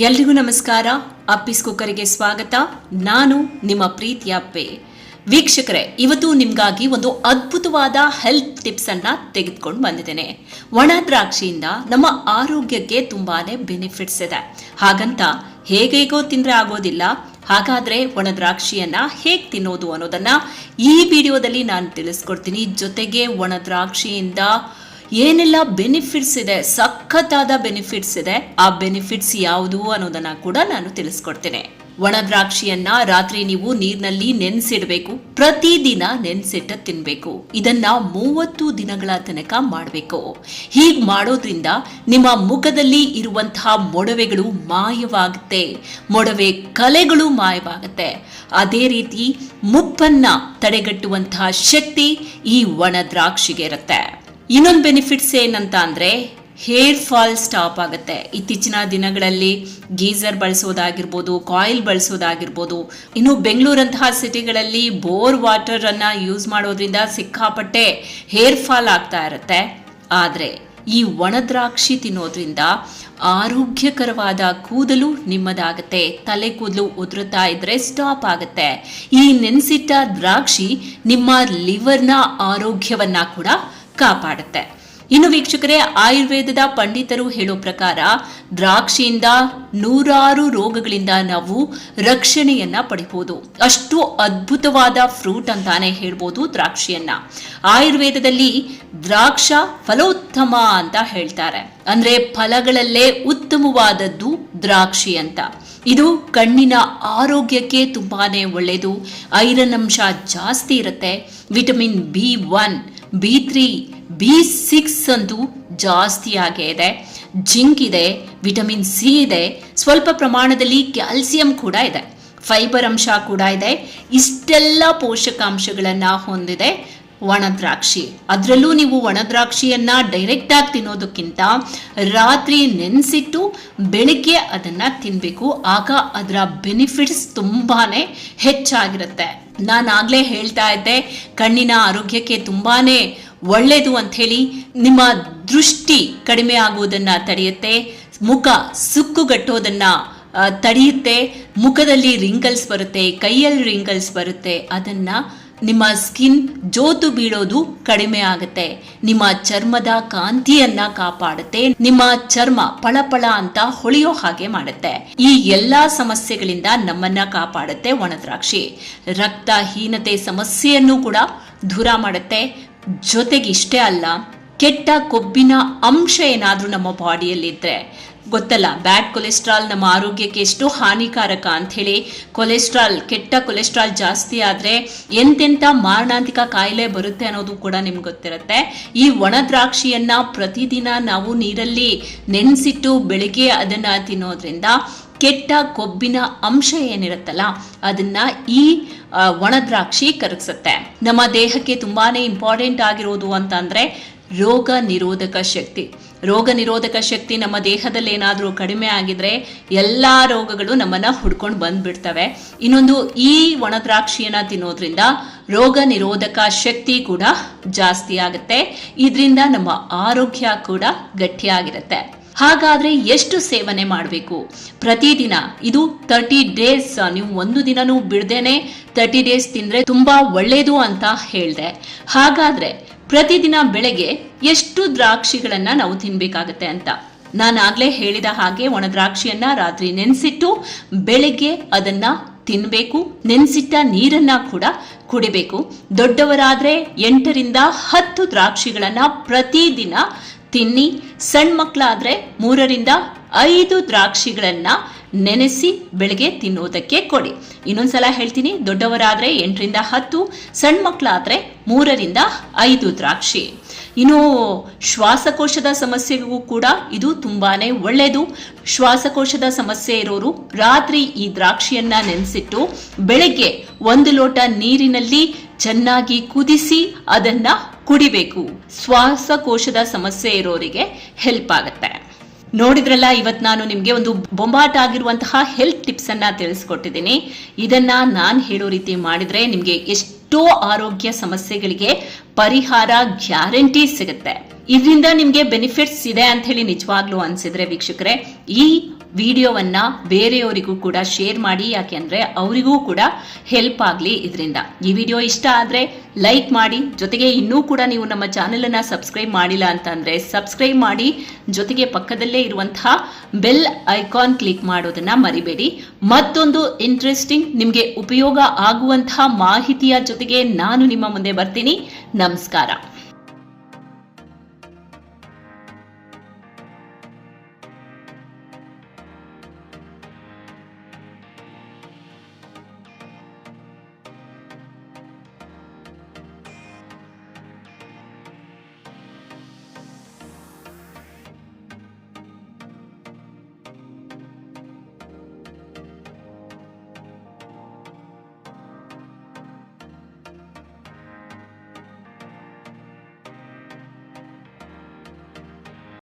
ಎಲ್ರಿಗೂ ನಮಸ್ಕಾರ. ಅಪ್ಪಿಸ್ ಕುಕ್ಕರಿಗೆ ಸ್ವಾಗತ. ನಾನು ನಿಮ್ಮ ಪ್ರೀತಿಯ ಅಪ್ಪೆ. ವೀಕ್ಷಕರೇ, ಇವತ್ತು ನಿಮಗಾಗಿ ಒಂದು ಅದ್ಭುತವಾದ ಹೆಲ್ತ್ ಟಿಪ್ಸ್ ಅನ್ನ ತೆಗೆದುಕೊಂಡು ಬಂದಿದ್ದೇನೆ. ಒಣ ದ್ರಾಕ್ಷಿಯಿಂದ ನಮ್ಮ ಆರೋಗ್ಯಕ್ಕೆ ತುಂಬಾನೇ ಬೆನಿಫಿಟ್ಸ್ ಇದೆ. ಹಾಗಂತ ಹೇಗೇಗೋ ತಿಂದ್ರೆ ಆಗೋದಿಲ್ಲ. ಹಾಗಾದ್ರೆ ಒಣ ದ್ರಾಕ್ಷಿಯನ್ನ ಹೇಗೆ ತಿನ್ನೋದು ಅನ್ನೋದನ್ನ ಈ ವಿಡಿಯೋದಲ್ಲಿ ನಾನು ತಿಳಿಸ್ಕೊಡ್ತೀನಿ. ಜೊತೆಗೆ ಒಣ ದ್ರಾಕ್ಷಿಯಿಂದ ಏನೆಲ್ಲ ಬೆನಿಫಿಟ್ಸ್ ಇದೆ, ಸಖತ್ತಾದ ಬೆನಿಫಿಟ್ಸ್ ಇದೆ, ಆ ಬೆನಿಫಿಟ್ಸ್ ಯಾವುದು ಅನ್ನೋದನ್ನ ಕೂಡ ನಾನು ತಿಳಿಸ್ಕೊಡ್ತೇನೆ. ಒಣ ದ್ರಾಕ್ಷಿಯನ್ನ ರಾತ್ರಿ ನೀವು ನೀರಿನಲ್ಲಿ ನೆನೆಸಿಡಬೇಕು, ಪ್ರತಿದಿನ ನೆನೆಸಿಟ್ಟ ತಿನ್ಬೇಕು. ಇದನ್ನ ಮೂವತ್ತು ದಿನಗಳ ತನಕ ಮಾಡಬೇಕು. ಹೀಗ್ ಮಾಡೋದ್ರಿಂದ ನಿಮ್ಮ ಮುಖದಲ್ಲಿ ಇರುವಂತಹ ಮೊಡವೆಗಳು ಮಾಯವಾಗುತ್ತೆ, ಮೊಡವೆ ಕಲೆಗಳು ಮಾಯವಾಗುತ್ತೆ. ಅದೇ ರೀತಿ ಮುಪ್ಪನ್ನ ತಡೆಗಟ್ಟುವಂತಹ ಶಕ್ತಿ ಈ ಒಣ ದ್ರಾಕ್ಷಿಗೆ ಇರುತ್ತೆ. ಇನ್ನೊಂದು ಬೆನಿಫಿಟ್ಸ್ ಏನಂತ ಅಂದರೆ ಹೇರ್ ಫಾಲ್ ಸ್ಟಾಪ್ ಆಗುತ್ತೆ. ಇತ್ತೀಚಿನ ದಿನಗಳಲ್ಲಿ ಗೀಸರ್ ಬಳಸೋದಾಗಿರ್ಬೋದು ಕಾಯಿಲ್ ಬಳಸೋದಾಗಿರ್ಬೋದು, ಇನ್ನು ಬೆಂಗಳೂರಂತಹ ಸಿಟಿಗಳಲ್ಲಿ ಬೋರ್ ವಾಟರ್ ಅನ್ನ ಯೂಸ್ ಮಾಡೋದ್ರಿಂದ ಸಿಕ್ಕಾಪಟ್ಟೆ ಹೇರ್ ಫಾಲ್ ಆಗ್ತಾ ಇರುತ್ತೆ. ಆದರೆ ಈ ಒಣ ದ್ರಾಕ್ಷಿ ತಿನ್ನೋದ್ರಿಂದ ಆರೋಗ್ಯಕರವಾದ ಕೂದಲು ನಿಮ್ಮದಾಗುತ್ತೆ. ತಲೆ ಕೂದಲು ಉದುರುತ್ತಾ ಇದ್ರೆ ಸ್ಟಾಪ್ ಆಗುತ್ತೆ. ಈ ನೆನೆಸಿಟ್ಟ ದ್ರಾಕ್ಷಿ ನಿಮ್ಮ ಲಿವರ್ನ ಆರೋಗ್ಯವನ್ನ ಕೂಡ ಕಾಪಾಡುತ್ತೆ. ಇನ್ನು ವೀಕ್ಷಕರೇ, ಆಯುರ್ವೇದದ ಪಂಡಿತರು ಹೇಳೋ ಪ್ರಕಾರ ದ್ರಾಕ್ಷಿಯಿಂದ ನೂರಾರು ರೋಗಗಳಿಂದ ನಾವು ರಕ್ಷಣೆಯನ್ನ ಪಡಿಬಹುದು ಅಷ್ಟು ಅದ್ಭುತವಾದ ಫ್ರೂಟ್ ಅಂತಾನೆ ಹೇಳ್ಬೋದು ದ್ರಾಕ್ಷಿಯನ್ನ. ಆಯುರ್ವೇದದಲ್ಲಿ ದ್ರಾಕ್ಷ ಫಲೋತ್ತಮ ಅಂತ ಹೇಳ್ತಾರೆ. ಅಂದ್ರೆ ಫಲಗಳಲ್ಲೇ ಉತ್ತಮವಾದದ್ದು ದ್ರಾಕ್ಷಿ ಅಂತ. ಇದು ಕಣ್ಣಿನ ಆರೋಗ್ಯಕ್ಕೆ ತುಂಬಾನೇ ಒಳ್ಳೆಯದು ಐರನ್ ಅಂಶ ಜಾಸ್ತಿ ಇರುತ್ತೆ. Vitamin B one B three, B six ಅಂತೂ ಜಾಸ್ತಿ ಆಗೇ ಇದೆ. ಜಿಂಕ್ ಇದೆ, ವಿಟಮಿನ್ ಸಿ ಇದೆ, ಸ್ವಲ್ಪ ಪ್ರಮಾಣದಲ್ಲಿ ಕ್ಯಾಲ್ಸಿಯಂ ಕೂಡ ಇದೆ. ಫೈಬರ್ ಅಂಶ ಕೂಡ ಇದೆ. ಇಷ್ಟೆಲ್ಲ ಪೋಷಕಾಂಶಗಳನ್ನ ಹೊಂದಿದೆ. ಒಣ ದ್ರಾಕ್ಷಿ ಅದರಲ್ಲೂ ನೀವು ಒಣ ಡೈರೆಕ್ಟಾಗಿ ತಿನ್ನೋದಕ್ಕಿಂತ ರಾತ್ರಿ ನೆನೆಸಿಟ್ಟು ಬೆಳಿಗ್ಗೆ ಅದನ್ನ ತಿನ್ನಬೇಕು ಆಗ ಅದರ ಬೆನಿಫಿಟ್ಸ್ ತುಂಬಾನೇ ಹೆಚ್ಚಾಗಿರುತ್ತೆ. ನಾನು ಆಗ್ಲೇ ಹೇಳ್ತಾ ಇದ್ದೆ, ಕಣ್ಣಿನ ಆರೋಗ್ಯಕ್ಕೆ ತುಂಬಾನೇ ಒಳ್ಳೆಯದು ಹೇಳಿ ನಿಮ್ಮ ದೃಷ್ಟಿ ಕಡಿಮೆ ಆಗುವುದನ್ನ ತಡೆಯುತ್ತೆ, ಮುಖ ಸುಕ್ಕುಗಟ್ಟೋದನ್ನು ತಡೆಯುತ್ತೆ, ಮುಖದಲ್ಲಿ ರಿಂಕಲ್ಸ್ ಬರುತ್ತೆ, ಕೈಯಲ್ಲಿ ರಿಂಕಲ್ಸ್ ಬರುತ್ತೆ, ಅದನ್ನ ನಿಮ್ಮ ಸ್ಕಿನ್ ಜೋತು ಬೀಳೋದು ಕಡಿಮೆ ಆಗುತ್ತೆ. ನಿಮ್ಮ ಚರ್ಮದ ಕಾಂತಿಯನ್ನ ಕಾಪಾಡುತ್ತೆ. ನಿಮ್ಮ ಚರ್ಮ ಪಳಪಳ ಅಂತ ಹೊಳೆಯೋ ಹಾಗೆ ಮಾಡುತ್ತೆ. ಈ ಎಲ್ಲಾ ಸಮಸ್ಯೆಗಳಿಂದ ನಮ್ಮನ್ನ ಕಾಪಾಡುತ್ತೆ ಒಣದ್ರಾಕ್ಷಿ ರಕ್ತಹೀನತೆ ಸಮಸ್ಯೆಯನ್ನು ಕೂಡ ದೂರ ಮಾಡುತ್ತೆ. ಜೊತೆಗೆ ಇಷ್ಟೇ ಅಲ್ಲ, ಕೆಟ್ಟ ಕೊಬ್ಬಿನ ಅಂಶ ಏನಾದರೂ ನಮ್ಮ ಬಾಡಿಯಲ್ಲಿದ್ರೆ ಗೊತ್ತಲ್ಲ, ಬ್ಯಾಡ್ ಕೊಲೆಸ್ಟ್ರಾಲ್ ನಮ್ಮ ಆರೋಗ್ಯಕ್ಕೆ ಎಷ್ಟು ಹಾನಿಕಾರಕ ಅಂತ ಹೇಳಿ ಕೊಲೆಸ್ಟ್ರಾಲ್, ಕೆಟ್ಟ ಕೊಲೆಸ್ಟ್ರಾಲ್ ಜಾಸ್ತಿ ಆದ್ರೆ ಎಂತೆಂಥ ಮಾರಣಾಂತಿಕ ಕಾಯಿಲೆ ಬರುತ್ತೆ ಅನ್ನೋದು ಕೂಡ ನಿಮ್ಗೆ ಗೊತ್ತಿರುತ್ತೆ. ಈ ಒಣ ದ್ರಾಕ್ಷಿಯನ್ನ ಪ್ರತಿದಿನ ನಾವು ನೀರಲ್ಲಿ ನೆನೆಸಿಟ್ಟು ಬೆಳಿಗ್ಗೆ ಅದನ್ನ ತಿನ್ನೋದ್ರಿಂದ ಕೆಟ್ಟ ಕೊಬ್ಬಿನ ಅಂಶ ಏನಿರುತ್ತಲ್ಲ, ಅದನ್ನ ಈ ಒಣದ್ರಾಕ್ಷಿ ಒಣ ದ್ರಾಕ್ಷಿ ಕರಗಿಸುತ್ತೆ. ನಮ್ಮ ದೇಹಕ್ಕೆ ತುಂಬಾನೇ ಇಂಪಾರ್ಟೆಂಟ್ ಆಗಿರೋದು ಅಂತಂದ್ರೆ ರೋಗ ನಿರೋಧಕ ಶಕ್ತಿ. ರೋಗ ನಿರೋಧಕ ಶಕ್ತಿ ನಮ್ಮ ದೇಹದಲ್ಲಿ ಏನಾದರೂ ಕಡಿಮೆ ಆಗಿದ್ರೆ ಎಲ್ಲ ರೋಗಗಳು ನಮ್ಮನ್ನ ಹುಡ್ಕೊಂಡು ಬಂದ್ಬಿಡ್ತವೆ. ಇನ್ನೊಂದು ಈ ಒಣದ್ರಾಕ್ಷಿಯನ್ನ ತಿನ್ನೋದ್ರಿಂದ ರೋಗ ನಿರೋಧಕ ಶಕ್ತಿ ಕೂಡ ಜಾಸ್ತಿ ಆಗುತ್ತೆ. ಇದರಿಂದ ನಮ್ಮ ಆರೋಗ್ಯ ಕೂಡ ಗಟ್ಟಿಯಾಗಿರುತ್ತೆ. ಹಾಗಾದ್ರೆ ಎಷ್ಟು ಸೇವನೆ ಮಾಡಬೇಕು? ಪ್ರತಿದಿನ ಇದು ತರ್ಟಿ ಡೇಸ್ ನೀವು ಒಂದು ದಿನನೂ ಬಿಡ್ದೇನೆ ತರ್ಟಿ ಡೇಸ್ ತಿಂದ್ರೆ ತುಂಬಾ ಒಳ್ಳೇದು ಅಂತ ಹೇಳಿದೆ. ಹಾಗಾದ್ರೆ ಪ್ರತಿದಿನ ಬೆಳಗ್ಗೆ ಎಷ್ಟು ದ್ರಾಕ್ಷಿಗಳನ್ನ ನಾವು ತಿನ್ಬೇಕಾಗತ್ತೆ ಅಂತ. ನಾನು ಆಗ್ಲೇ ಹೇಳಿದ ಹಾಗೆ ಒಣ ದ್ರಾಕ್ಷಿಯನ್ನ ರಾತ್ರಿ ನೆನೆಸಿಟ್ಟು ಬೆಳಗ್ಗೆ ಅದನ್ನ ತಿನ್ಬೇಕು, ನೆನೆಸಿಟ್ಟ ನೀರನ್ನ ಕೂಡ ಕುಡಿಬೇಕು. ದೊಡ್ಡವರಾದ್ರೆ ಎಂಟರಿಂದ ಹತ್ತು ದ್ರಾಕ್ಷಿಗಳನ್ನ ಪ್ರತಿದಿನ ತಿನ್ನಿ. ಸಣ್ಣ ಮಕ್ಕಳಾದ್ರೆ ಮೂರರಿಂದ ಐದು ದ್ರಾಕ್ಷಿಗಳನ್ನ ನೆನೆಸಿ ಬೆಳಗ್ಗೆ ತಿನ್ನೋದಕ್ಕೆ ಕೊಡಿ. ಇನ್ನೊಂದ್ಸಲ ಹೇಳ್ತೀನಿ, ದೊಡ್ಡವರಾದ್ರೆ ಎಂಟರಿಂದ ಹತ್ತು, ಸಣ್ಣ ಮಕ್ಕಳಾದ್ರೆ ಮೂರರಿಂದ ಐದು ದ್ರಾಕ್ಷಿ. ಇನ್ನು ಶ್ವಾಸಕೋಶದ ಸಮಸ್ಯೆಗೂ ಕೂಡ ಇದು ತುಂಬಾನೇ ಒಳ್ಳೆಯದು ಶ್ವಾಸಕೋಶದ ಸಮಸ್ಯೆ ಇರೋರು ರಾತ್ರಿ ಈ ದ್ರಾಕ್ಷಿಯನ್ನ ನೆನೆಸಿಟ್ಟು ಬೆಳಗ್ಗೆ ಒಂದು ಲೋಟ ನೀರಿನಲ್ಲಿ ಚೆನ್ನಾಗಿ ಕುದಿಸಿ ಅದನ್ನ ಕುಡಿಬೇಕು. ಶ್ವಾಸಕೋಶದ ಸಮಸ್ಯೆ ಇರೋರಿಗೆ ಹೆಲ್ಪ್ ಆಗುತ್ತೆ. ನೋಡಿದ್ರಲ್ಲ ಇವತ್ತು ನಾನು ನಿಮ್ಗೆ ಒಂದು ಬೊಂಬಾಟ ಆಗಿರುವಂತಹ ಹೆಲ್ತ್ ಟಿಪ್ಸ್ ಅನ್ನ ತಿಳಿಸ್ಕೊಟ್ಟಿದ್ದೀನಿ. ಇದನ್ನ ನಾನು ಹೇಳೋ ರೀತಿ ಮಾಡಿದ್ರೆ ನಿಮ್ಗೆ ಎಷ್ಟೋ ಆರೋಗ್ಯ ಸಮಸ್ಯೆಗಳಿಗೆ ಪರಿಹಾರ ಗ್ಯಾರಂಟಿ ಸಿಗುತ್ತೆ. ಇದರಿಂದ ನಿಮ್ಗೆ ಬೆನಿಫಿಟ್ಸ್ ಇದೆ ಅಂತ ಹೇಳಿ ನಿಜವಾಗ್ಲೂ ಅನ್ಸಿದ್ರೆ ವೀಕ್ಷಕರೇ, ಈ ವಿಡಿಯೋವನ್ನ ಬೇರೆಯವರಿಗೂ ಕೂಡ ಶೇರ್ ಮಾಡಿ ಯಾಕೆಂದ್ರೆ ಅವರಿಗೂ ಕೂಡ ಹೆಲ್ಪ್ ಆಗಲಿ ಇದರಿಂದ. ಈ ವಿಡಿಯೋ ಇಷ್ಟ ಆದ್ರೆ ಲೈಕ್ ಮಾಡಿ, ಜೊತೆಗೆ ಇನ್ನೂ ಕೂಡ ನೀವು ನಮ್ಮ ಚಾನೆಲ್ ಅನ್ನ ಸಬ್ಸ್ಕ್ರೈಬ್ ಮಾಡಿಲ್ಲ ಅಂತಂದ್ರೆ ಸಬ್ಸ್ಕ್ರೈಬ್ ಮಾಡಿ, ಜೊತೆಗೆ ಪಕ್ಕದಲ್ಲೇ ಇರುವಂತಹ ಬೆಲ್ ಐಕಾನ್ ಕ್ಲಿಕ್ ಮಾಡೋದನ್ನ ಮರಿಬೇಡಿ. ಮತ್ತೊಂದು ಇಂಟ್ರೆಸ್ಟಿಂಗ್ ನಿಮಗೆ ಉಪಯೋಗ ಆಗುವಂತಹ ಮಾಹಿತಿಯ ಜೊತೆಗೆ ನಾನು ನಿಮ್ಮ ಮುಂದೆ ಬರ್ತೀನಿ. ನಮಸ್ಕಾರ.